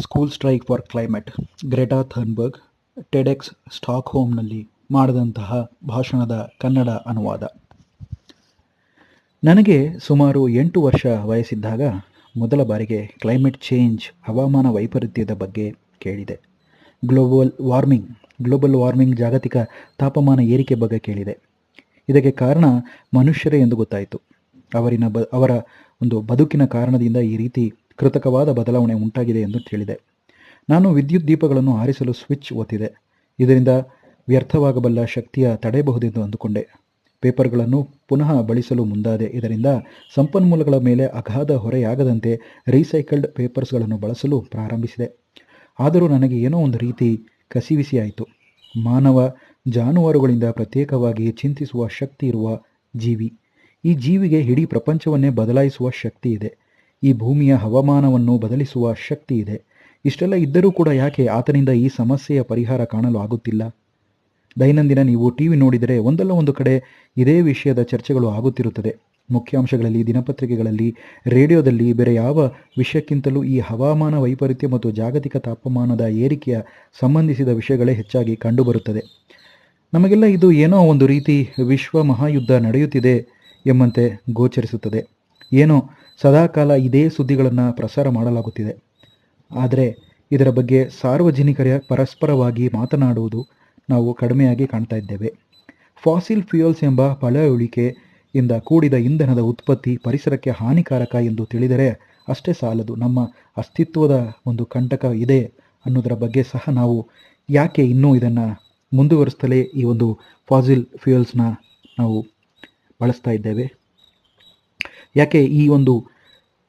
School strike for climate Greta Thunberg TEDx ಸ್ಟಾಕ್ಹೋಮ್ನಲ್ಲಿ ಮಾಡಿದಂತಹ ಭಾಷಣದ ಕನ್ನಡ ಅನುವಾದ. ನನಗೆ ಸುಮಾರು ಎಂಟು ವರ್ಷ ವಯಸ್ಸಿದ್ದಾಗ ಮೊದಲ ಬಾರಿಗೆ ಕ್ಲೈಮೇಟ್ ಚೇಂಜ್ ಹವಾಮಾನ ವೈಪರೀತ್ಯದ ಬಗ್ಗೆ ಕೇಳಿದೆ. ಗ್ಲೋಬಲ್ ವಾರ್ಮಿಂಗ್ ಗ್ಲೋಬಲ್ ವಾರ್ಮಿಂಗ್ ಜಾಗತಿಕ ತಾಪಮಾನ ಏರಿಕೆ ಬಗ್ಗೆ ಕೇಳಿದೆ. ಇದಕ್ಕೆ ಕಾರಣ ಮನುಷ್ಯರೇ ಎಂದು ಗೊತ್ತಾಯಿತು. ಅವರಿನ ಬ ಅವರ ಒಂದು ಬದುಕಿನ ಕಾರಣದಿಂದ ಈ ರೀತಿ ಕೃತಕವಾದ ಬದಲಾವಣೆ ಉಂಟಾಗಿದೆ ಎಂದು ತಿಳಿದೆ ನಾನು ವಿದ್ಯುತ್ ದೀಪಗಳನ್ನು ಆರಿಸಲು ಸ್ವಿಚ್ ಒತ್ತಿದೆ. ಇದರಿಂದ ವ್ಯರ್ಥವಾಗಬಲ್ಲ ಶಕ್ತಿಯ ತಡೆಯಬಹುದೆಂದು ಅಂದುಕೊಂಡೆ. ಪೇಪರ್ಗಳನ್ನು ಪುನಃ ಬಳಸಲು ಮುಂದಾದೆ. ಇದರಿಂದ ಸಂಪನ್ಮೂಲಗಳ ಮೇಲೆ ಅಗಾಧ ಹೊರೆಯಾಗದಂತೆ ರೀಸೈಕಲ್ಡ್ ಪೇಪರ್ಸ್ಗಳನ್ನು ಬಳಸಲು ಪ್ರಾರಂಭಿಸಿದೆ. ಆದರೂ ನನಗೆ ಏನೋ ಒಂದು ರೀತಿ ಕಸಿವಿಸಿಯಾಯಿತು. ಮಾನವ ಜಾನುವಾರುಗಳಿಂದ ಪ್ರತ್ಯೇಕವಾಗಿ ಚಿಂತಿಸುವ ಶಕ್ತಿ ಇರುವ ಜೀವಿ. ಈ ಜೀವಿಗೆ ಇಡೀ ಪ್ರಪಂಚವನ್ನೇ ಬದಲಾಯಿಸುವ ಶಕ್ತಿ ಇದೆ. ಈ ಭೂಮಿಯ ಹವಾಮಾನವನ್ನು ಬದಲಿಸುವ ಶಕ್ತಿ ಇದೆ. ಇಷ್ಟೆಲ್ಲ ಇದ್ದರೂ ಕೂಡ ಯಾಕೆ ಆತನಿಂದ ಈ ಸಮಸ್ಯೆಯ ಪರಿಹಾರ ಕಾಣಲು ಆಗುತ್ತಿಲ್ಲ? ದೈನಂದಿನ ನೀವು ಟಿ ವಿ ನೋಡಿದರೆ ಒಂದಲ್ಲ ಒಂದು ಕಡೆ ಇದೇ ವಿಷಯದ ಚರ್ಚೆಗಳು ಆಗುತ್ತಿರುತ್ತದೆ. ಮುಖ್ಯಾಂಶಗಳಲ್ಲಿ, ದಿನಪತ್ರಿಕೆಗಳಲ್ಲಿ, ರೇಡಿಯೋದಲ್ಲಿ ಬೇರೆ ಯಾವ ವಿಷಯಕ್ಕಿಂತಲೂ ಈ ಹವಾಮಾನ ವೈಪರೀತ್ಯ ಮತ್ತು ಜಾಗತಿಕ ತಾಪಮಾನದ ಏರಿಕೆಯ ಸಂಬಂಧಿಸಿದ ವಿಷಯಗಳೇ ಹೆಚ್ಚಾಗಿ ಕಂಡುಬರುತ್ತದೆ. ನಮಗೆಲ್ಲ ಇದು ಏನೋ ಒಂದು ರೀತಿ ವಿಶ್ವ ಮಹಾಯುದ್ಧ ನಡೆಯುತ್ತಿದೆ ಎಂಬಂತೆ ಗೋಚರಿಸುತ್ತದೆ. ಏನೋ ಸದಾಕಾಲ ಇದೇ ಸುದ್ದಿಗಳನ್ನು ಪ್ರಸಾರ ಮಾಡಲಾಗುತ್ತಿದೆ. ಆದರೆ ಇದರ ಬಗ್ಗೆ ಸಾರ್ವಜನಿಕರ ಪರಸ್ಪರವಾಗಿ ಮಾತನಾಡುವುದು ನಾವು ಕಡಿಮೆಯಾಗಿ ಕಾಣ್ತಾ ಇದ್ದೇವೆ. ಫಾಸಿಲ್ ಫ್ಯೂಯಲ್ಸ್ ಎಂಬ ಪಳೆಯುಳಿಕೆಯಿಂದ ಕೂಡಿದ ಇಂಧನದ ಉತ್ಪತ್ತಿ ಪರಿಸರಕ್ಕೆ ಹಾನಿಕಾರಕ ಎಂದು ತಿಳಿದರೆ ಅಷ್ಟೇ ಸಾಲದು. ನಮ್ಮ ಅಸ್ತಿತ್ವದ ಒಂದು ಕಂಟಕ ಇದೆ ಅನ್ನೋದರ ಬಗ್ಗೆ ಸಹ ನಾವು ಯಾಕೆ ಇನ್ನೂ ಇದನ್ನು ಮುಂದುವರಿಸ್ತಲೇ ಈ ಒಂದು ಫಾಸಿಲ್ ಫ್ಯೂಯಲ್ಸ್ನ ನಾವು ಬಳಸ್ತಾ ಇದ್ದೇವೆ. ಯಾಕೆ ಈ ಒಂದು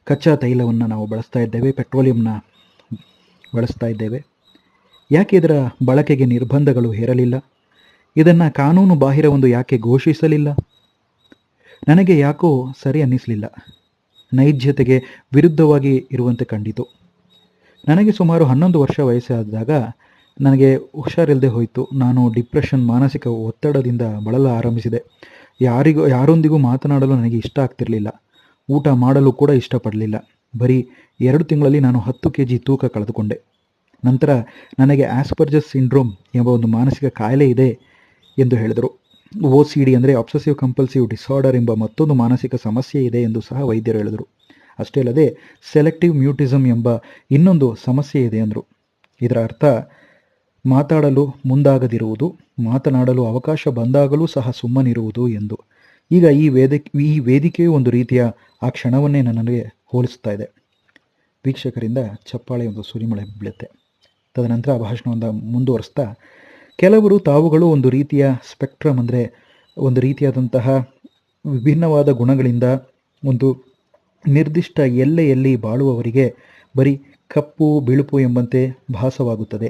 ಕಚ್ಚಾ ತೈಲವನ್ನು ನಾವು ಬಳಸ್ತಾ ಇದ್ದೇವೆ, ಪೆಟ್ರೋಲಿಯಂನ ಬಳಸ್ತಾ ಇದ್ದೇವೆ? ಯಾಕೆ ಇದರ ಬಳಕೆಗೆ ನಿರ್ಬಂಧಗಳು ಹೇರಲಿಲ್ಲ? ಇದನ್ನು ಕಾನೂನು ಬಾಹಿರ ಒಂದು ಯಾಕೆ ಘೋಷಿಸಲಿಲ್ಲ? ನನಗೆ ಯಾಕೋ ಸರಿ ಅನ್ನಿಸಲಿಲ್ಲ. ನೈಜ್ಯತೆಗೆ ವಿರುದ್ಧವಾಗಿ ಇರುವಂತೆ ಕಂಡಿತು. ನನಗೆ ಸುಮಾರು ಹನ್ನೊಂದು ವರ್ಷ ವಯಸ್ಸಾದಾಗ ನನಗೆ ಹುಷಾರಿಲ್ಲದೆ ಹೋಯಿತು. ನಾನು ಡಿಪ್ರೆಷನ್ ಮಾನಸಿಕ ಒತ್ತಡದಿಂದ ಬಳಲ ಆರಂಭಿಸಿದೆ. ಯಾರಿಗೂ, ಯಾರೊಂದಿಗೂ ಮಾತನಾಡಲು ನನಗೆ ಇಷ್ಟ ಆಗ್ತಿರಲಿಲ್ಲ. ಊಟ ಮಾಡಲು ಕೂಡ ಇಷ್ಟಪಡಲಿಲ್ಲ. ಬರೀ ಎರಡು ತಿಂಗಳಲ್ಲಿ ನಾನು ಹತ್ತು ಕೆ ಜಿ ತೂಕ ಕಳೆದುಕೊಂಡೆ. ನಂತರ ನನಗೆ ಆಸ್ಪರ್ಜಸ್ ಸಿಂಡ್ರೋಮ್ ಎಂಬ ಒಂದು ಮಾನಸಿಕ ಕಾಯಿಲೆ ಇದೆ ಎಂದು ಹೇಳಿದರು. ಒ ಸಿ ಡಿ ಅಂದರೆ ಅಬ್ಸೆಸಿವ್ ಕಂಪಲ್ಸಿವ್ ಡಿಸಾರ್ಡರ್ ಎಂಬ ಮತ್ತೊಂದು ಮಾನಸಿಕ ಸಮಸ್ಯೆ ಇದೆ ಎಂದು ಸಹ ವೈದ್ಯರು ಹೇಳಿದರು. ಅಷ್ಟೇ ಅಲ್ಲದೆ ಸೆಲೆಕ್ಟಿವ್ ಮ್ಯೂಟಿಸಮ್ ಎಂಬ ಇನ್ನೊಂದು ಸಮಸ್ಯೆ ಇದೆ ಅಂದರು. ಇದರ ಅರ್ಥ ಮಾತಾಡಲು ಮುಂದಾಗದಿರುವುದು, ಮಾತನಾಡಲು ಅವಕಾಶ ಬಂದಾಗಲೂ ಸಹ ಸುಮ್ಮನಿರುವುದು ಎಂದು. ಈಗ ಈ ವೇದಿಕೆ, ಈ ವೇದಿಕೆಯು ಒಂದು ರೀತಿಯ ಆ ಕ್ಷಣವನ್ನೇ ನನಗೆ ಹೋಲಿಸ್ತಾ ಇದೆ. ವೀಕ್ಷಕರಿಂದ ಚಪ್ಪಾಳೆ ಒಂದು ಸುರಿಮಳೆ ಬೀಳುತ್ತೆ. ತದನಂತರ ಭಾಷಣವನ್ನು ಮುಂದುವರಿಸ್ತಾ ಕೆಲವರು ತಾವುಗಳು ಒಂದು ರೀತಿಯ ಸ್ಪೆಕ್ಟ್ರಮ್ ಅಂದರೆ ಒಂದು ರೀತಿಯಾದಂತಹ ವಿಭಿನ್ನವಾದ ಗುಣಗಳಿಂದ ಒಂದು ನಿರ್ದಿಷ್ಟ ಎಲ್ಲೆಯಲ್ಲಿ ಬಾಳುವವರಿಗೆ ಬರೀ ಕಪ್ಪು, ಬಿಳುಪು ಎಂಬಂತೆ ಭಾಸವಾಗುತ್ತದೆ.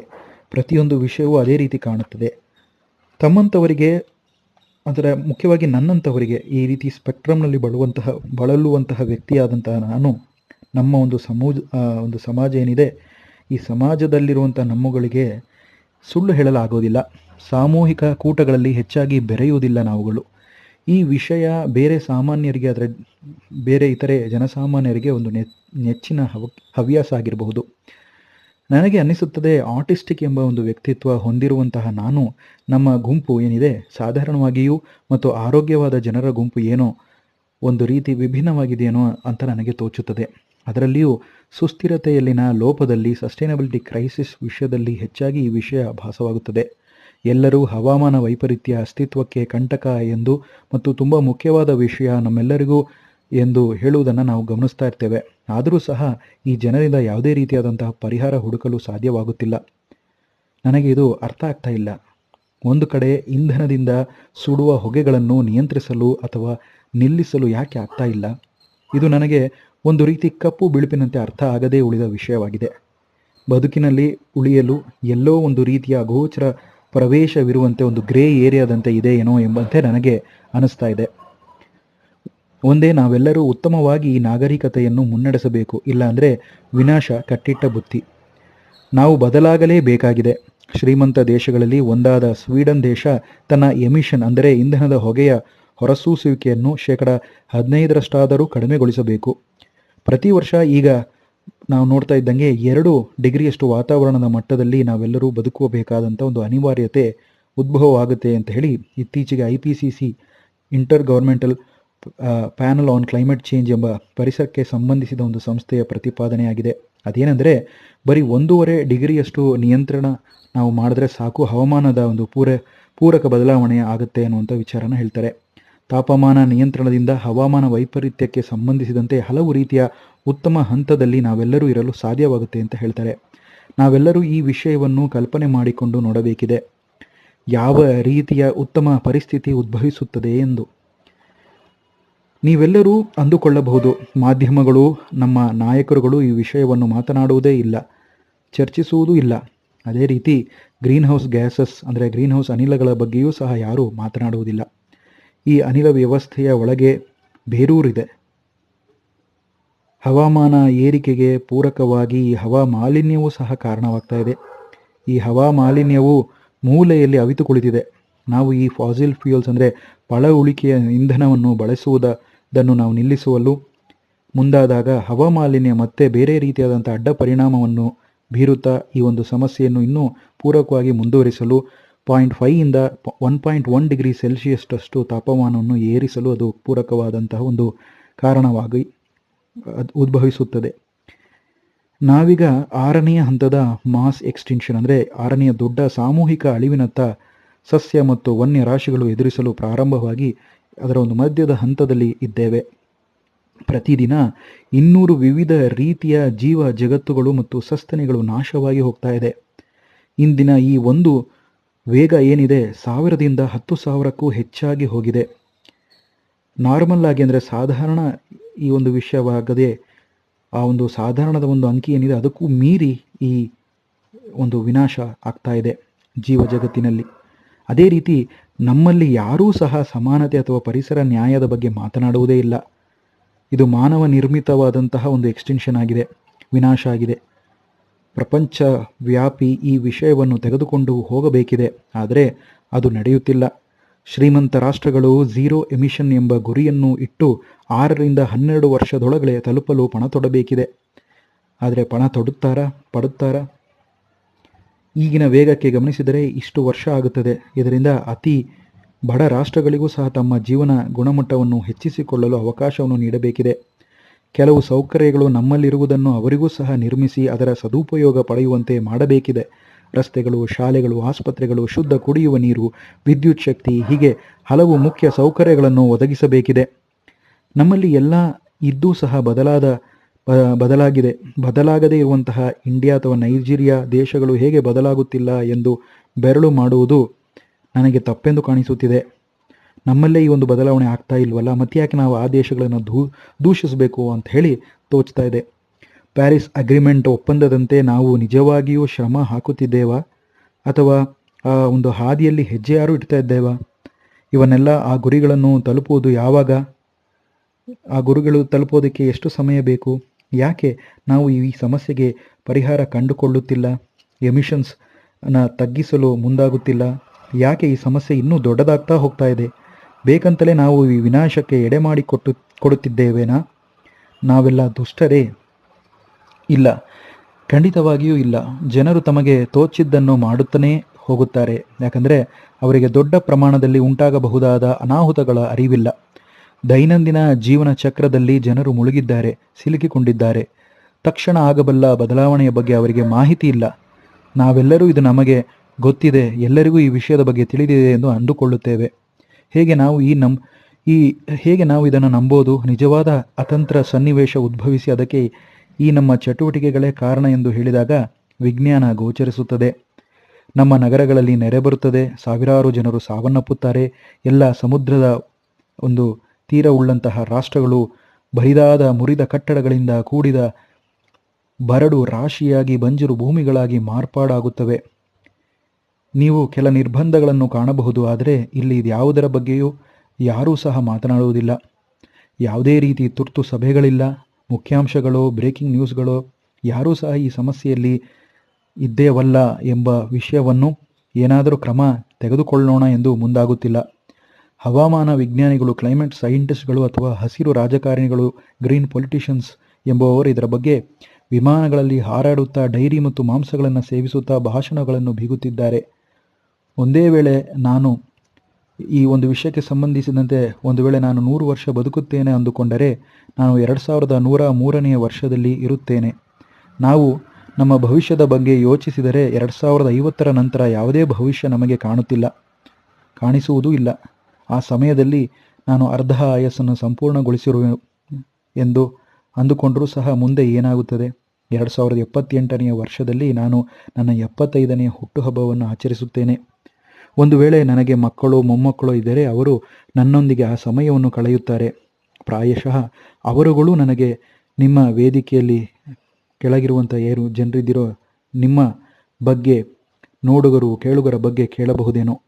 ಪ್ರತಿಯೊಂದು ವಿಷಯವೂ ಅದೇ ರೀತಿ ಕಾಣುತ್ತದೆ. ತಮ್ಮಂಥವರಿಗೆ ಅದರ ಮುಖ್ಯವಾಗಿ ನನ್ನಂಥವರಿಗೆ ಈ ರೀತಿ ಸ್ಪೆಕ್ಟ್ರಮ್ನಲ್ಲಿ ಬಳುವಂತಹ ಬಳಲುವಂತಹ ವ್ಯಕ್ತಿಯಾದಂತಹ ನಾನು ನಮ್ಮ ಒಂದು ಸಮೂಜ ಒಂದು ಸಮಾಜ ಏನಿದೆ, ಈ ಸಮಾಜದಲ್ಲಿರುವಂಥ ನಮ್ಮಗಳಿಗೆ ಸುಳ್ಳು ಹೇಳಲಾಗೋದಿಲ್ಲ. ಸಾಮೂಹಿಕ ಕೂಟಗಳಲ್ಲಿ ಹೆಚ್ಚಾಗಿ ಬೆರೆಯುವುದಿಲ್ಲ ನಾವುಗಳು. ಈ ವಿಷಯ ಬೇರೆ ಸಾಮಾನ್ಯರಿಗೆ ಅದರ ಬೇರೆ ಇತರೆ ಜನಸಾಮಾನ್ಯರಿಗೆ ಒಂದು ನೆಚ್ಚಿನ ಹವ, ಹವ್ಯಾಸ ಆಗಿರಬಹುದು. ನನಗೆ ಅನ್ನಿಸುತ್ತದೆ ಆಟಿಸ್ಟಿಕ್ ಎಂಬ ಒಂದು ವ್ಯಕ್ತಿತ್ವ ಹೊಂದಿರುವಂತಹ ನಾನು, ನಮ್ಮ ಗುಂಪು ಏನಿದೆ, ಸಾಧಾರಣವಾಗಿಯೂ ಮತ್ತು ಆರೋಗ್ಯವಾದ ಜನರ ಗುಂಪು ಏನೋ ಒಂದು ರೀತಿ ವಿಭಿನ್ನವಾಗಿದೆಯೇನೋ ಅಂತ ನನಗೆ ತೋಚುತ್ತದೆ. ಅದರಲ್ಲಿಯೂ ಸುಸ್ಥಿರತೆಯಲ್ಲಿನ ಲೋಪದಲ್ಲಿ ಸಸ್ಟೈನಬಿಲಿಟಿ ಕ್ರೈಸಿಸ್ ವಿಷಯದಲ್ಲಿ ಹೆಚ್ಚಾಗಿ ಈ ವಿಷಯ ಭಾಸವಾಗುತ್ತದೆ. ಎಲ್ಲರೂ ಹವಾಮಾನ ವೈಪರೀತ್ಯ ಅಸ್ತಿತ್ವಕ್ಕೆ ಕಂಟಕ ಎಂದು ಮತ್ತು ತುಂಬ ಮುಖ್ಯವಾದ ವಿಷಯ ನಮ್ಮೆಲ್ಲರಿಗೂ ಎಂದು ಹೇಳುವುದನ್ನು ನಾವು ಗಮನಿಸ್ತಾ ಇರ್ತೇವೆ. ಆದರೂ ಸಹ ಈ ಜನರಿಂದ ಯಾವುದೇ ರೀತಿಯಾದಂತಹ ಪರಿಹಾರ ಹುಡುಕಲು ಸಾಧ್ಯವಾಗುತ್ತಿಲ್ಲ. ನನಗೆ ಇದು ಅರ್ಥ ಆಗ್ತಾ ಇಲ್ಲ. ಒಂದು ಕಡೆ ಇಂಧನದಿಂದ ಸುಡುವ ಹೊಗೆಗಳನ್ನು ನಿಯಂತ್ರಿಸಲು ಅಥವಾ ನಿಲ್ಲಿಸಲು ಯಾಕೆ ಆಗ್ತಾ ಇಲ್ಲ? ಇದು ನನಗೆ ಒಂದು ರೀತಿ ಕಪ್ಪು ಬಿಳುಪಿನಂತೆ ಅರ್ಥ ಆಗದೇ ಉಳಿದ ವಿಷಯವಾಗಿದೆ. ಬದುಕಿನಲ್ಲಿ ಉಳಿಯಲು ಎಲ್ಲೋ ಒಂದು ರೀತಿಯ ಅಗೋಚರ ಪ್ರವೇಶವಿರುವಂತೆ ಒಂದು ಗ್ರೇ ಏರಿಯಾದಂತೆ ಇದೆ ಏನೋ ಎಂಬಂತೆ ನನಗೆ ಅನಿಸ್ತಾ ಇದೆ. ಒಂದೇ ನಾವೆಲ್ಲರೂ ಉತ್ತಮವಾಗಿ ಈ ನಾಗರಿಕತೆಯನ್ನು ಮುನ್ನಡೆಸಬೇಕು, ಇಲ್ಲಾಂದರೆ ವಿನಾಶ, ಕಟ್ಟಿಟ್ಟ ಬುತ್ತಿ. ನಾವು ಬದಲಾಗಲೇಬೇಕಾಗಿದೆ ಶ್ರೀಮಂತ ದೇಶಗಳಲ್ಲಿ ಒಂದಾದ ಸ್ವೀಡನ್ ದೇಶ ತನ್ನ ಎಮಿಷನ್, ಅಂದರೆ ಇಂಧನದ ಹೊಗೆಯ ಹೊರಸೂಸುವಿಕೆಯನ್ನು ಶೇಕಡ ಹದಿನೈದರಷ್ಟಾದರೂ ಕಡಿಮೆಗೊಳಿಸಬೇಕು. ಪ್ರತಿ ವರ್ಷ ಈಗ ನಾವು ನೋಡ್ತಾ ಇದ್ದಂಗೆ ಎರಡು ಡಿಗ್ರಿಯಷ್ಟು ವಾತಾವರಣದ ಮಟ್ಟದಲ್ಲಿ ನಾವೆಲ್ಲರೂ ಬದುಕಬೇಕಾದಂಥ ಒಂದು ಅನಿವಾರ್ಯತೆ ಉದ್ಭವವಾಗುತ್ತೆ ಅಂತ ಹೇಳಿ ಇತ್ತೀಚೆಗೆ I P C C intergovernmental panel on climate change ಎಂಬ ಪರಿಸರಕ್ಕೆ ಸಂಬಂಧಿಸಿದ ಒಂದು ಸಂಸ್ಥೆಯ ಪ್ರತಿಪಾದನೆಯಾಗಿದೆ. ಅದೇನೆಂದರೆ, ಬರೀ ಒಂದೂವರೆ ಡಿಗ್ರಿಯಷ್ಟು ನಿಯಂತ್ರಣ ನಾವು ಮಾಡಿದ್ರೆ ಸಾಕು, ಹವಾಮಾನದ ಒಂದು ಪೂರ, ಪೂರಕ ಬದಲಾವಣೆ ಆಗುತ್ತೆ ಅನ್ನುವಂಥ ವಿಚಾರನ ಹೇಳ್ತಾರೆ. ತಾಪಮಾನ ನಿಯಂತ್ರಣದಿಂದ ಹವಾಮಾನ ವೈಪರೀತ್ಯಕ್ಕೆ ಸಂಬಂಧಿಸಿದಂತೆ ಹಲವು ರೀತಿಯ ಉತ್ತಮ ಹಂತದಲ್ಲಿ ನಾವೆಲ್ಲರೂ ಇರಲು ಸಾಧ್ಯವಾಗುತ್ತೆ ಅಂತ ಹೇಳ್ತಾರೆ. ನಾವೆಲ್ಲರೂ ಈ ವಿಷಯವನ್ನು ಕಲ್ಪನೆ ಮಾಡಿಕೊಂಡು ನೋಡಬೇಕಿದೆ. ಯಾವ ರೀತಿಯ ಉತ್ತಮ ಪರಿಸ್ಥಿತಿ ಉದ್ಭವಿಸುತ್ತದೆ ಎಂದು. ನೀವೆಲ್ಲರೂ ಅಂದುಕೊಳ್ಳಬಹುದು, ಮಾಧ್ಯಮಗಳು, ನಮ್ಮ ನಾಯಕರುಗಳು ಈ ವಿಷಯವನ್ನು ಮಾತನಾಡುವುದೇ ಇಲ್ಲ, ಚರ್ಚಿಸುವುದೂ ಇಲ್ಲ. ಅದೇ ರೀತಿ ಗ್ರೀನ್ ಹೌಸ್ ಗ್ಯಾಸಸ್, ಅಂದರೆ ಗ್ರೀನ್ ಹೌಸ್ ಅನಿಲಗಳ ಬಗ್ಗೆಯೂ ಸಹ ಯಾರೂ ಮಾತನಾಡುವುದಿಲ್ಲ. ಈ ಅನಿಲ ವ್ಯವಸ್ಥೆಯ ಒಳಗೆ ಬೇರೂರಿದೆ. ಹವಾಮಾನ ಏರಿಕೆಗೆ ಪೂರಕವಾಗಿ ಈ ಹವಾ ಮಾಲಿನ್ಯವೂ ಸಹ ಕಾರಣವಾಗ್ತಾ ಇದೆ. ಈ ಹವಾಮಾಲಿನ್ಯವು ಮೂಲೆಯಲ್ಲಿ ಅವಿತು ಕುಳಿತಿದೆ ನಾವು ಈ ಫಾಸಿಲ್ ಫ್ಯೂಯಲ್ಸ್ ಅಂದರೆ ಪಳ ಉಳಿಕೆಯ ಇಂಧನವನ್ನು ಬಳಸುವುದನ್ನು ನಾವು ನಿಲ್ಲಿಸುವಲ್ಲೂ ಮುಂದಾದಾಗ ಹವಾಮಾಲಿನ್ಯ ಮತ್ತೆ ಬೇರೆ ರೀತಿಯಾದಂಥ ಅಡ್ಡ ಪರಿಣಾಮವನ್ನು ಬೀರುತ್ತಾ ಈ ಒಂದು ಸಮಸ್ಯೆಯನ್ನು ಇನ್ನೂ ಪೂರಕವಾಗಿ ಮುಂದುವರಿಸಲು ಪಾಯಿಂಟ್ ಫೈಯಿಂದ ಒನ್ ಪಾಯಿಂಟ್ ಒನ್ ಡಿಗ್ರಿ ಸೆಲ್ಸಿಯಸ್ಟಷ್ಟು ತಾಪಮಾನವನ್ನು ಏರಿಸಲು ಅದು ಪೂರಕವಾದಂತಹ ಒಂದು ಕಾರಣವಾಗಿ ಉದ್ಭವಿಸುತ್ತದೆ. ನಾವೀಗ ಆರನೆಯ ಹಂತದ ಮಾಸ್ ಎಕ್ಸ್ಟೆನ್ಷನ್ ಅಂದರೆ ಆರನೆಯ ದೊಡ್ಡ ಸಾಮೂಹಿಕ ಅಳಿವಿನತ್ತ ಸಸ್ಯ ಮತ್ತು ವನ್ಯ ರಾಶಿಗಳು ಎದುರಿಸಲು ಪ್ರಾರಂಭವಾಗಿ ಅದರ ಒಂದು ಮಧ್ಯದ ಹಂತದಲ್ಲಿ ಇದ್ದೇವೆ. ಪ್ರತಿದಿನ ಇನ್ನೂರು ವಿವಿಧ ರೀತಿಯ ಜೀವ ಜಗತ್ತುಗಳು ಮತ್ತು ಸಸ್ತನಿಗಳು ನಾಶವಾಗಿ ಹೋಗ್ತಾ ಇದೆ. ಇಂದಿನ ಈ ಒಂದು ವೇಗ ಏನಿದೆ? ಸಾವಿರದಿಂದ ಹತ್ತು ಸಾವಿರಕ್ಕೂ ಹೆಚ್ಚಾಗಿ ಹೋಗಿದೆ. ನಾರ್ಮಲ್ ಆಗಿ ಅಂದರೆ ಸಾಧಾರಣ ಈ ಒಂದು ವಿಷಯವಾಗದೆ ಆ ಒಂದು ಸಾಧಾರಣದ ಒಂದು ಅಂಕಿ ಏನಿದೆ ಅದಕ್ಕೂ ಮೀರಿ ಈ ಒಂದು ವಿನಾಶ ಆಗ್ತಾ ಇದೆ ಜೀವ ಜಗತ್ತಿನಲ್ಲಿ. ಅದೇ ರೀತಿ ನಮ್ಮಲ್ಲಿ ಯಾರೂ ಸಹ ಸಮಾನತೆ ಅಥವಾ ಪರಿಸರ ನ್ಯಾಯದ ಬಗ್ಗೆ ಮಾತನಾಡುವುದೇ ಇಲ್ಲ. ಇದು ಮಾನವ ನಿರ್ಮಿತವಾದಂತಹ ಒಂದು ಎಕ್ಸ್ಟೆನ್ಷನ್ ಆಗಿದೆ, ವಿನಾಶ ಆಗಿದೆ. ಪ್ರಪಂಚ ವ್ಯಾಪಿ ಈ ವಿಷಯವನ್ನು ತೆಗೆದುಕೊಂಡು ಹೋಗಬೇಕಿದೆ, ಆದರೆ ಅದು ನಡೆಯುತ್ತಿಲ್ಲ. ಶ್ರೀಮಂತ ರಾಷ್ಟ್ರಗಳು ಝೀರೋ ಎಮಿಷನ್ ಎಂಬ ಗುರಿಯನ್ನು ಇಟ್ಟು ಆರರಿಂದ ಹನ್ನೆರಡು ವರ್ಷದೊಳಗಡೆ ತಲುಪಲು ಪಣ ತೊಡಬೇಕಿದೆ. ಆದರೆ ಪಣ ತೊಡುತ್ತಾರಾ, ಪಡುತ್ತಾರಾ? ಈಗಿನ ವೇಗಕ್ಕೆ ಗಮನಿಸಿದರೆ ಇಷ್ಟು ವರ್ಷ ಆಗುತ್ತದೆ. ಇದರಿಂದ ಅತಿ ಬಡ ರಾಷ್ಟ್ರಗಳಿಗೂ ಸಹ ತಮ್ಮ ಜೀವನ ಗುಣಮಟ್ಟವನ್ನು ಹೆಚ್ಚಿಸಿಕೊಳ್ಳಲು ಅವಕಾಶವನ್ನು ನೀಡಬೇಕಿದೆ. ಕೆಲವು ಸೌಕರ್ಯಗಳು ನಮ್ಮಲ್ಲಿರುವುದನ್ನು ಅವರಿಗೂ ಸಹ ನಿರ್ಮಿಸಿ ಅದರ ಸದುಪಯೋಗ ಪಡೆಯುವಂತೆ ಮಾಡಬೇಕಿದೆ. ರಸ್ತೆಗಳು, ಶಾಲೆಗಳು, ಆಸ್ಪತ್ರೆಗಳು, ಶುದ್ಧ ಕುಡಿಯುವ ನೀರು, ವಿದ್ಯುತ್ ಶಕ್ತಿ ಹೀಗೆ ಹಲವು ಮುಖ್ಯ ಸೌಕರ್ಯಗಳನ್ನು ಒದಗಿಸಬೇಕಿದೆ. ನಮ್ಮಲ್ಲಿ ಎಲ್ಲ ಇದ್ದೂ ಸಹ ಬದಲಾದ ಬದಲಾಗಿದೆ. ಬದಲಾಗದೇ ಇರುವಂತಹ ಇಂಡಿಯಾ ಅಥವಾ ನೈಜೀರಿಯಾ ದೇಶಗಳು ಹೇಗೆ ಬದಲಾಗುತ್ತಿಲ್ಲ ಎಂದು ಬೆರಳು ಮಾಡುವುದು ನನಗೆ ತಪ್ಪೆಂದು ಕಾಣಿಸುತ್ತಿದೆ. ನಮ್ಮಲ್ಲೇ ಈ ಒಂದು ಬದಲಾವಣೆ ಆಗ್ತಾ ಇಲ್ವಲ್ಲ? ಮತ್ತ್ಯಾಕೆ ನಾವು ಆ ದೇಶಗಳನ್ನು ದೂ, ದೂಷಿಸಬೇಕು ಅಂತ ಹೇಳಿ ತೋಚ್ತಾ ಇದೆ. ಪ್ಯಾರಿಸ್ ಅಗ್ರಿಮೆಂಟ್ ಒಪ್ಪಂದದಂತೆ ನಾವು ನಿಜವಾಗಿಯೂ ಶ್ರಮ ಹಾಕುತ್ತಿದ್ದೇವಾ? ಅಥವಾ, ಆ, ಒಂದು ಹಾದಿಯಲ್ಲಿ ಹೆಜ್ಜೆಯಾರು ಇಡ್ತಾ ಇದ್ದೇವಾ? ಇವನ್ನೆಲ್ಲ ಆ ಗುರಿಗಳನ್ನು ತಲುಪುವುದು ಯಾವಾಗ? ಆ ಗುರುಗಳು ತಲುಪೋದಕ್ಕೆ ಎಷ್ಟು ಸಮಯ ಬೇಕು? ಯಾಕೆ ನಾವು ಈ ಸಮಸ್ಯೆಗೆ ಪರಿಹಾರ ಕಂಡುಕೊಳ್ಳುತ್ತಿಲ್ಲ? ಎಮಿಷನ್ಸ್ನ ತಗ್ಗಿಸಲು ಮುಂದಾಗುತ್ತಿಲ್ಲ. ಯಾಕೆ ಈ ಸಮಸ್ಯೆ ಇನ್ನೂ ದೊಡ್ಡದಾಗ್ತಾ ಹೋಗ್ತಾ ಇದೆ? ಬೇಕಂತಲೇ ನಾವು ಈ ವಿನಾಶಕ್ಕೆ ಎಡೆ ಮಾಡಿ ಕೊಟ್ಟು ಕೊಡುತ್ತಿದ್ದೇವೇನಾ? ನಾವೆಲ್ಲ ದುಷ್ಟರೇ? ಇಲ್ಲ. ಖಂಡಿತವಾಗಿಯೂ ಇಲ್ಲ. ಜನರು ತಮಗೆ ತೋಚಿದ್ದನ್ನು ಮಾಡುತ್ತಲೇ ಹೋಗುತ್ತಾರೆ. ಯಾಕಂದರೆ ಅವರಿಗೆ ದೊಡ್ಡ ಪ್ರಮಾಣದಲ್ಲಿ ಉಂಟಾಗಬಹುದಾದ ಅನಾಹುತಗಳ ಅರಿವಿಲ್ಲ. ದೈನಂದಿನ ಜೀವನ ಚಕ್ರದಲ್ಲಿ ಜನರು ಮುಳುಗಿದ್ದಾರೆ, ಸಿಲುಕಿಕೊಂಡಿದ್ದಾರೆ. ತಕ್ಷಣ ಆಗಬಲ್ಲ ಬದಲಾವಣೆಯ ಬಗ್ಗೆ ಅವರಿಗೆ ಮಾಹಿತಿ ಇಲ್ಲ. ನಾವೆಲ್ಲರೂ ಇದು ನಮಗೆ ಗೊತ್ತಿದೆ, ಎಲ್ಲರಿಗೂ ಈ ವಿಷಯದ ಬಗ್ಗೆ ತಿಳಿದಿದೆ ಎಂದು ಅಂದುಕೊಳ್ಳುತ್ತೇವೆ. ಹೇಗೆ ನಾವು ಈ ನಂ ಈ, ಹೇಗೆ ನಾವು ಇದನ್ನು ನಂಬೋದು? ನಿಜವಾದ ಅತಂತ್ರ ಸನ್ನಿವೇಶ ಉದ್ಭವಿಸಿ ಅದಕ್ಕೆ ಈ ನಮ್ಮ ಚಟುವಟಿಕೆಗಳೇ ಕಾರಣ ಎಂದು ಹೇಳಿದಾಗ ವಿಜ್ಞಾನ ಗೋಚರಿಸುತ್ತದೆ. ನಮ್ಮ ನಗರಗಳಲ್ಲಿ ನೆರೆ ಬರುತ್ತದೆ, ಸಾವಿರಾರು ಜನರು ಸಾವನ್ನಪ್ಪುತ್ತಾರೆ, ಎಲ್ಲ ಸಮುದ್ರದ ಒಂದು ತೀರವುಳ್ಳಂತಹ ರಾಷ್ಟ್ರಗಳು ಬರಿದಾದ ಮುರಿದ ಕಟ್ಟಡಗಳಿಂದ ಕೂಡಿದ ಬರಡು ರಾಶಿಯಾಗಿ ಬಂಜರು ಭೂಮಿಗಳಾಗಿ ಮಾರ್ಪಾಡಾಗುತ್ತವೆ. ನೀವು ಕೆಲ ನಿರ್ಬಂಧಗಳನ್ನು ಕಾಣಬಹುದು, ಆದರೆ ಇಲ್ಲಿ ಯಾವುದರ ಬಗ್ಗೆಯೂ ಯಾರೂ ಸಹ ಮಾತನಾಡುವುದಿಲ್ಲ. ಯಾವುದೇ ರೀತಿ ತುರ್ತು ಸಭೆಗಳಿಲ್ಲ, ಮುಖ್ಯಾಂಶಗಳು, ಬ್ರೇಕಿಂಗ್ ನ್ಯೂಸ್ಗಳು, ಯಾರೂ ಸಹ ಈ ಸಮಸ್ಯೆಯಲ್ಲಿ ಇದ್ದೇವಲ್ಲ ಎಂಬ ವಿಷಯವನ್ನು ಏನಾದರೂ ಕ್ರಮ ತೆಗೆದುಕೊಳ್ಳೋಣ ಎಂದು ಮುಂದಾಗುತ್ತಿಲ್ಲ. ಹವಾಮಾನ ವಿಜ್ಞಾನಿಗಳು ಕ್ಲೈಮೇಟ್ ಸೈಂಟಿಸ್ಟ್ಗಳು ಅಥವಾ ಹಸಿರು ರಾಜಕಾರಣಿಗಳು ಗ್ರೀನ್ ಪೊಲಿಟಿಷಿಯನ್ಸ್ ಎಂಬುವವರು ಇದರ ಬಗ್ಗೆ ವಿಮಾನಗಳಲ್ಲಿ ಹಾರಾಡುತ್ತಾ ಡೈರಿ ಮತ್ತು ಮಾಂಸಗಳನ್ನು ಸೇವಿಸುತ್ತಾ ಭಾಷಣಗಳನ್ನು ಬೀಗುತ್ತಿದ್ದಾರೆ ಒಂದೇ ವೇಳೆ ನಾನು ಈ ಒಂದು ವಿಷಯಕ್ಕೆ ಸಂಬಂಧಿಸಿದಂತೆ ಒಂದು ವೇಳೆ ನಾನು ನೂರು ವರ್ಷ ಬದುಕುತ್ತೇನೆ ಅಂದುಕೊಂಡರೆ ನಾನು ಎರಡು ಸಾವಿರದ ನೂರ ಮೂರನೆಯ ವರ್ಷದಲ್ಲಿ ಇರುತ್ತೇನೆ. ನಾವು ನಮ್ಮ ಭವಿಷ್ಯದ ಬಗ್ಗೆ ಯೋಚಿಸಿದರೆ ಎರಡು ಸಾವಿರದ ಐವತ್ತರ ನಂತರ ಯಾವುದೇ ಭವಿಷ್ಯ ನಮಗೆ ಕಾಣುತ್ತಿಲ್ಲ, ಕಾಣಿಸುವುದೂ ಇಲ್ಲ. ಆ ಸಮಯದಲ್ಲಿ ನಾನು ಅರ್ಧ ಆಯಸ್ಸನ್ನು ಸಂಪೂರ್ಣಗೊಳಿಸಿರುವೆ ಎಂದು ಅಂದುಕೊಂಡರೂ ಸಹ ಮುಂದೆ ಏನಾಗುತ್ತದೆ? ಎರಡು ಸಾವಿರದ ಎಪ್ಪತ್ತೆಂಟನೆಯ ವರ್ಷದಲ್ಲಿ ನಾನು ನನ್ನ ಎಪ್ಪತ್ತೈದನೆಯ ಹುಟ್ಟುಹಬ್ಬವನ್ನು ಆಚರಿಸುತ್ತೇನೆ. ಒಂದು ವೇಳೆ ನನಗೆ ಮಕ್ಕಳು ಮೊಮ್ಮಕ್ಕಳು ಇದ್ದರೆ ಅವರು ನನ್ನೊಂದಿಗೆ ಆ ಸಮಯವನ್ನು ಕಳೆಯುತ್ತಾರೆ. ಪ್ರಾಯಶಃ ಅವರುಗಳು ನನಗೆ ನಿಮ್ಮ ವೇದಿಕೆಯಲ್ಲಿ ಕೆಳಗಿರುವಂಥ ಏನು ಜನರಿದ್ದಿರೋ ನಿಮ್ಮ ಬಗ್ಗೆ ನೋಡುಗರು, ಕೇಳುಗರ ಬಗ್ಗೆ ಕೇಳಬಹುದೇನೋ?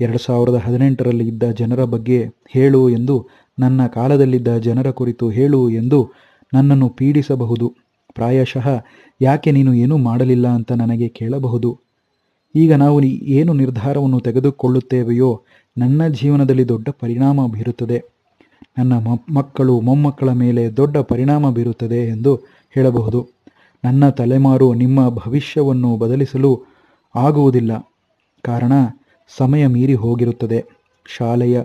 ಎರಡು ಸಾವಿರದ ಹದಿನೆಂಟರಲ್ಲಿ ಇದ್ದ ಜನರ ಬಗ್ಗೆ ಹೇಳು ಎಂದು, ನನ್ನ ಕಾಲದಲ್ಲಿದ್ದ ಜನರ ಕುರಿತು ಹೇಳು ಎಂದು ನನ್ನನ್ನು ಪೀಡಿಸಬಹುದು. ಪ್ರಾಯಶಃ ಯಾಕೆ ನೀನು ಏನೂ ಮಾಡಲಿಲ್ಲ ಅಂತ ನನಗೆ ಕೇಳಬಹುದು. ಈಗ ನಾವು ಏನು ನಿರ್ಧಾರವನ್ನು ತೆಗೆದುಕೊಳ್ಳುತ್ತೇವೆಯೋ, ನನ್ನ ಜೀವನದಲ್ಲಿ ದೊಡ್ಡ ಪರಿಣಾಮ ಬೀರುತ್ತದೆ. ನನ್ನ ಮಕ್ಕಳು ಮೊಮ್ಮಕ್ಕಳ ಮೇಲೆ ದೊಡ್ಡ ಪರಿಣಾಮ ಬೀರುತ್ತದೆ ಎಂದು ಹೇಳಬಹುದು. ನನ್ನ ತಲೆಮಾರು ನಿಮ್ಮ ಭವಿಷ್ಯವನ್ನು ಬದಲಿಸಲು ಆಗುವುದಿಲ್ಲ. ಕಾರಣ ಸಮಯ ಮೀರಿ ಹೋಗಿರುತ್ತದೆ. ಶಾಲೆಯ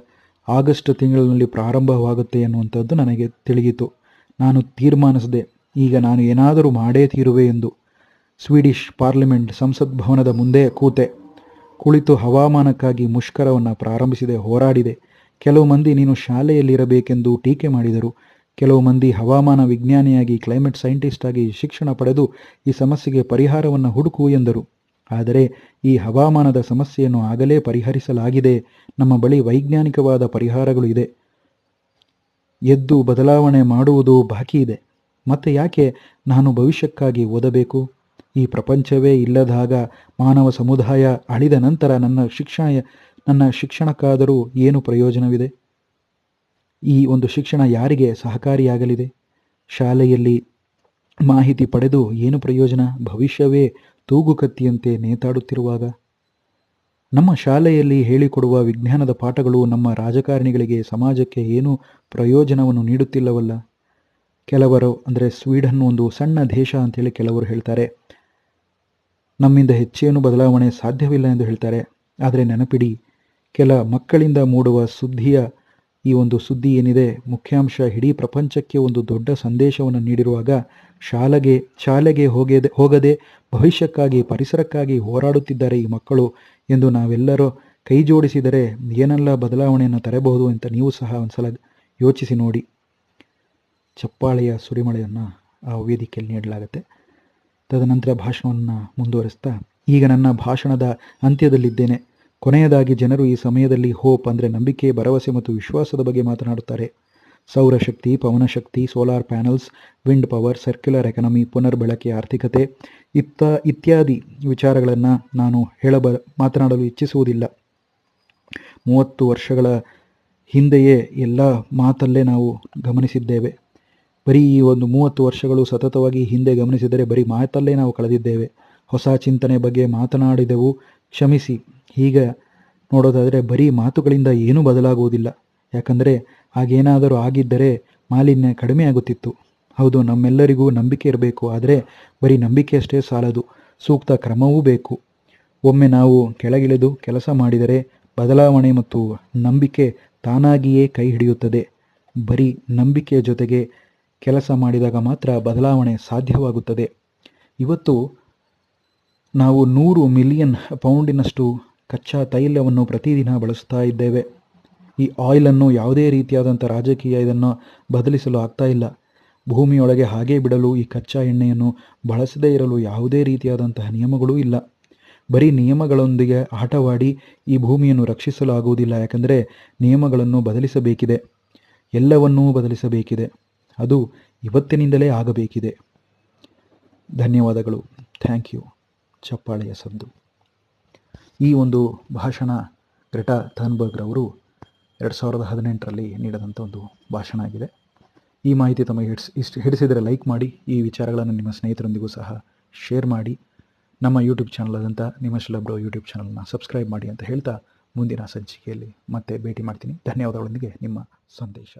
ಆಗಸ್ಟ್ ತಿಂಗಳಿನಲ್ಲಿ ಪ್ರಾರಂಭವಾಗುತ್ತೆ ಎನ್ನುವಂಥದ್ದು ನನಗೆ ತಿಳಿಯಿತು. ನಾನು ತೀರ್ಮಾನಿಸಿದೆ. ಈಗ ನಾನು ಏನಾದರೂ ಮಾಡೇ ತೀರುವೆ ಎಂದು. ಸ್ವೀಡಿಷ್ ಪಾರ್ಲಿಮೆಂಟ್ ಸಂಸತ್ ಭವನದ ಮುಂದೆ ಕೂತೆ. ಕುಳಿತು ಹವಾಮಾನಕ್ಕಾಗಿ ಮುಷ್ಕರವನ್ನು ಪ್ರಾರಂಭಿಸಿದೆ, ಹೋರಾಡಿದೆ. ಕೆಲವು ಮಂದಿ ನೀನು ಶಾಲೆಯಲ್ಲಿರಬೇಕೆಂದು ಟೀಕೆ ಮಾಡಿದರು. ಕೆಲವು ಮಂದಿ ಹವಾಮಾನ ವಿಜ್ಞಾನಿಯಾಗಿ, ಕ್ಲೈಮೇಟ್ ಸೈಂಟಿಸ್ಟ್ ಆಗಿ ಶಿಕ್ಷಣ ಪಡೆದು ಈ ಸಮಸ್ಯೆಗೆ ಪರಿಹಾರವನ್ನು ಹುಡುಕು ಎಂದರು. ಆದರೆ ಈ ಹವಾಮಾನದ ಸಮಸ್ಯೆಯನ್ನು ಆಗಲೇ ಪರಿಹರಿಸಲಾಗಿದೆ. ನಮ್ಮ ಬಳಿ ವೈಜ್ಞಾನಿಕವಾದ ಪರಿಹಾರಗಳು ಇದೆ. ಎದ್ದು ಬದಲಾವಣೆ ಮಾಡುವುದು ಬಾಕಿ ಇದೆ. ಮತ್ತೆ ಯಾಕೆ ನಾನು ಭವಿಷ್ಯಕ್ಕಾಗಿ ಓದಬೇಕು? ಈ ಪ್ರಪಂಚವೇ ಇಲ್ಲದಾಗ ಮಾನವ ಸಮುದಾಯ ಅಳಿದ ನಂತರ ನನ್ನ ಶಿಕ್ಷಣ ನನ್ನ ಶಿಕ್ಷಣಕ್ಕಾದರೂ ಏನು ಪ್ರಯೋಜನವಿದೆ? ಈ ಒಂದು ಶಿಕ್ಷಣ ಯಾರಿಗೆ ಸಹಕಾರಿಯಾಗಲಿದೆ? ಶಾಲೆಯಲ್ಲಿ ಮಾಹಿತಿ ಪಡೆದು ಏನು ಪ್ರಯೋಜನ? ಭವಿಷ್ಯವೇ ತೂಗುಕತ್ತಿಯಂತೆ ನೇತಾಡುತ್ತಿರುವಾಗ ನಮ್ಮ ಶಾಲೆಯಲ್ಲಿ ಹೇಳಿಕೊಡುವ ವಿಜ್ಞಾನದ ಪಾಠಗಳು ನಮ್ಮ ರಾಜಕಾರಣಿಗಳಿಗೆ ಸಮಾಜಕ್ಕೆ ಏನೂ ಪ್ರಯೋಜನವನ್ನು ನೀಡುತ್ತಿಲ್ಲವಲ್ಲ? ಕೆಲವರು ಅಂದರೆ ಸ್ವೀಡನ್ ಒಂದು ಸಣ್ಣ ದೇಶ ಅಂತೇಳಿ ಕೆಲವರು ಹೇಳ್ತಾರೆ. ನಮ್ಮಿಂದ ಹೆಚ್ಚೇನು ಬದಲಾವಣೆ ಸಾಧ್ಯವಿಲ್ಲ ಎಂದು ಹೇಳ್ತಾರೆ. ಆದರೆ ನೆನಪಿಡಿ, ಕೆಲ ಮಕ್ಕಳಿಂದ ಮೂಡುವ ಸುದ್ದಿಯ ಈ ಒಂದು ಸುದ್ದಿ ಏನಿದೆ, ಮುಖ್ಯಾಂಶ ಇಡೀ ಪ್ರಪಂಚಕ್ಕೆ ಒಂದು ದೊಡ್ಡ ಸಂದೇಶವನ್ನು ನೀಡಿರುವಾಗ ಶಾಲೆಗೆ ಶಾಲೆಗೆ ಹೋಗದೆ ಹೋಗದೆ ಭವಿಷ್ಯಕ್ಕಾಗಿ, ಪರಿಸರಕ್ಕಾಗಿ ಹೋರಾಡುತ್ತಿದ್ದಾರೆ ಈ ಮಕ್ಕಳು ಎಂದು ನಾವೆಲ್ಲರೂ ಕೈ ಜೋಡಿಸಿದರೆ ಏನೆಲ್ಲ ಬದಲಾವಣೆಯನ್ನು ತರಬಹುದು ಅಂತ ನೀವು ಸಹ ಒಂದ್ಸಲ ಯೋಚಿಸಿ ನೋಡಿ. ಚಪ್ಪಾಳೆಯ ಸುರಿಮಳೆಯನ್ನು ಆ ವೇದಿಕೆಯಲ್ಲಿ ನೀಡಲಾಗುತ್ತೆ. ತದನಂತರ ಭಾಷಣವನ್ನು ಮುಂದುವರಿಸ್ತಾ ಈಗ ನನ್ನ ಭಾಷಣದ ಅಂತ್ಯದಲ್ಲಿದ್ದೇನೆ. ಕೊನೆಯದಾಗಿ ಜನರು ಈ ಸಮಯದಲ್ಲಿ ಹೋಪ್ ಅಂದರೆ ನಂಬಿಕೆ, ಭರವಸೆ ಮತ್ತು ವಿಶ್ವಾಸದ ಬಗ್ಗೆ ಮಾತನಾಡುತ್ತಾರೆ. ಸೌರಶಕ್ತಿ ಪವನಶಕ್ತಿ solar panels wind power circular economy ಪುನರ್ಬಳಕೆ ಆರ್ಥಿಕತೆ ಇತ್ತ, ಇತ್ಯಾದಿ ವಿಚಾರಗಳನ್ನು ನಾನು ಹೇಳಬ, ಮಾತನಾಡಲು ಇಚ್ಛಿಸುವುದಿಲ್ಲ. ಮೂವತ್ತು ವರ್ಷಗಳ ಹಿಂದೆಯೇ ಎಲ್ಲ ಮಾತಲ್ಲೇ ನಾವು ಗಮನಿಸಿದ್ದೇವೆ. ಬರೀ ಈ ಒಂದು ಮೂವತ್ತು ವರ್ಷಗಳು ಸತತವಾಗಿ ಹಿಂದೆ ಗಮನಿಸಿದರೆ ಬರೀ ಮಾತಲ್ಲೇ ನಾವು ಕಳೆದಿದ್ದೇವೆ. ಹೊಸ ಚಿಂತನೆ ಬಗ್ಗೆ ಮಾತನಾಡಿದೆವು, ಕ್ಷಮಿಸಿ. ಈಗ ನೋಡೋದಾದರೆ ಬರೀ ಮಾತುಗಳಿಂದ ಏನೂ ಬದಲಾಗುವುದಿಲ್ಲ. ಯಾಕಂದರೆ ಹಾಗೇನಾದರೂ ಆಗಿದ್ದರೆ ಮಾಲಿನ್ಯ ಕಡಿಮೆ ಆಗುತ್ತಿತ್ತು. ಹೌದು, ನಮ್ಮೆಲ್ಲರಿಗೂ ನಂಬಿಕೆ ಇರಬೇಕು, ಆದರೆ ಬರೀ ನಂಬಿಕೆಯಷ್ಟೇ ಸಾಲದು. ಸೂಕ್ತ ಕ್ರಮವೂ ಬೇಕು. ಒಮ್ಮೆ ನಾವು ಕೆಳಗಿಳಿದು ಕೆಲಸ ಮಾಡಿದರೆ ಬದಲಾವಣೆ ಮತ್ತು ನಂಬಿಕೆ ತಾನಾಗಿಯೇ ಕೈ ಹಿಡಿಯುತ್ತದೆ. ಬರೀ ನಂಬಿಕೆಯ ಜೊತೆಗೆ ಕೆಲಸ ಮಾಡಿದಾಗ ಮಾತ್ರ ಬದಲಾವಣೆ ಸಾಧ್ಯವಾಗುತ್ತದೆ. ಇವತ್ತು ನಾವು ನೂರು ಮಿಲಿಯನ್ ಪೌಂಡಿನಷ್ಟು ಕಚ್ಚಾ ತೈಲವನ್ನು ಪ್ರತಿದಿನ ಬಳಸ್ತಾ ಇದ್ದೇವೆ. ಈ ಆಯಿಲನ್ನು ಯಾವುದೇ ರೀತಿಯಾದಂಥ ರಾಜಕೀಯ ಇದನ್ನು ಬದಲಿಸಲು ಆಗ್ತಾ ಇಲ್ಲ. ಭೂಮಿಯೊಳಗೆ ಹಾಗೇ ಬಿಡಲು ಈ ಕಚ್ಚಾ ಎಣ್ಣೆಯನ್ನು ಬಳಸದೇ ಇರಲು ಯಾವುದೇ ರೀತಿಯಾದಂತಹ ನಿಯಮಗಳೂ ಇಲ್ಲ. ಬರೀ ನಿಯಮಗಳೊಂದಿಗೆ ಆಟವಾಡಿ ಈ ಭೂಮಿಯನ್ನು ರಕ್ಷಿಸಲು ಆಗುವುದಿಲ್ಲ, ಯಾಕಂದರೆ ನಿಯಮಗಳನ್ನು ಬದಲಿಸಬೇಕಿದೆ. ಎಲ್ಲವನ್ನೂ ಬದಲಿಸಬೇಕಿದೆ. ಅದು ಇವತ್ತಿನಿಂದಲೇ ಆಗಬೇಕಿದೆ. ಧನ್ಯವಾದಗಳು. Thank you. ಚಪ್ಪಾಳೆಯ ಸದ್ದು ಈ ಒಂದು ಭಾಷಣ ಗ್ರೆಟಾ ಥನ್ಬರ್ಗ್ರವರು ಎರಡು ಸಾವಿರದ ಹದಿನೆಂಟರಲ್ಲಿ ನೀಡಿದಂಥ ಒಂದು ಭಾಷಣ ಆಗಿದೆ. ಈ ಮಾಹಿತಿ ತಮಗೆ ಹಿಡಿಸ್, ಇಷ್ಟು, ಹಿಡಿಸಿದರೆ ಲೈಕ್ ಮಾಡಿ, ಈ ವಿಚಾರಗಳನ್ನು ನಿಮ್ಮ ಸ್ನೇಹಿತರೊಂದಿಗೂ ಸಹ ಶೇರ್ ಮಾಡಿ. ನಮ್ಮ ಯೂಟ್ಯೂಬ್ ಚಾನಲ್ ಆದಂಥ ನಿಮ್ಮ ಶಿಲಬ್ರೋ ಯೂಟ್ಯೂಬ್ ಚಾನಲ್ನ ಸಬ್ಸ್ಕ್ರೈಬ್ ಮಾಡಿ ಅಂತ ಹೇಳ್ತಾ ಮುಂದಿನ ಸಂಚಿಕೆಯಲ್ಲಿ ಮತ್ತೆ ಭೇಟಿ ಮಾಡ್ತೀನಿ. ಧನ್ಯವಾದಗಳೊಂದಿಗೆ ನಿಮ್ಮ ಸಂದೇಶ.